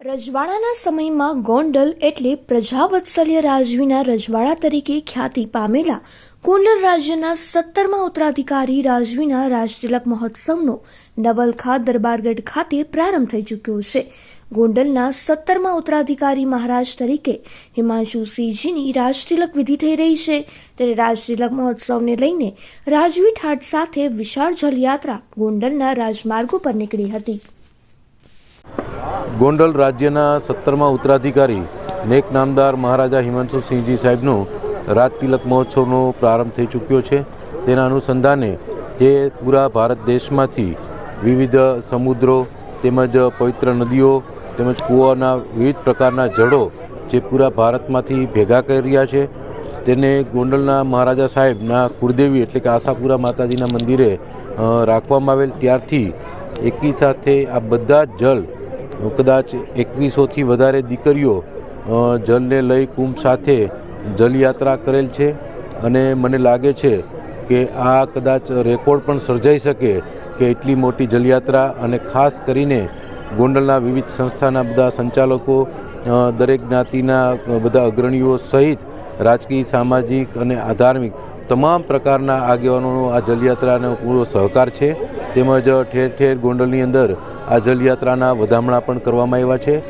રજવાડાના સમયમાં ગોંડલ એટલે પ્રજાવત્સલ્ય રાજવીના રજવાડા તરીકે ખ્યાતિ પામેલા ગોંડલ રાજ્યના સત્તરમાં ઉત્તરાધિકારી રાજવીના રાજતિલક મહોત્સવનો નવલખા દરબારગઢ ખાતે પ્રારંભ થઈ ચૂક્યો છે. ગોંડલના સત્તરમાં ઉત્તરાધિકારી મહારાજ તરીકે હિમાંશુસિંહજીની રાજતિલક વિધિ થઈ રહી છે. ત્યારે રાજતિલક મહોત્સવને લઈને રાજવી ઠાટ સાથે વિશાળ જલયાત્રા ગોંડલના રાજમાર્ગો પર નીકળી હતી. ગોંડલ રાજ્યના સત્તરમાં ઉત્તરાધિકારી નેક નામદાર મહારાજા હિમાંશુ સિંહજી સાહેબનું રાજતિલક મહોત્સવનો પ્રારંભ થઈ ચૂક્યો છે. તેના અનુસંધાને જે પૂરા ભારત દેશમાંથી વિવિધ સમુદ્રો તેમજ પવિત્ર નદીઓ તેમજ કૂવાના વિવિધ પ્રકારના જળો જે પૂરા ભારતમાંથી ભેગા કરી રહ્યા છે. તેને ગોંડલના મહારાજા સાહેબના કુળદેવી એટલે કે આશાપુરા માતાજીના મંદિરે રાખવામાં આવેલ ત્યારથી એકી સાથે આ બધા જળ કદાચ એકવીસોથી વધારે દીકરીઓ જલને લઈ કુંભ સાથે જલયાત્રા કરેલ છે અને મને લાગે છે કે આ કદાચ રેકોર્ડ પણ સર્જાઈ શકે કે એટલી મોટી જલયાત્રા અને ખાસ કરીને ગોંડલના વિવિધ સંસ્થાના બધા સંચાલકો દરેક જ્ઞાતિના બધા અગ્રણીઓ સહિત રાજકીય, સામાજિક અને ધાર્મિક તમામ પ્રકારના આગેવાનોનો આ જલયાત્રાનો પૂરો સહકાર છે. તેમજ ઠેર ઠેર ગોંડલની અંદર આ જલયાત્રાના વધામણા પણ કરવામાં આવ્યા છે.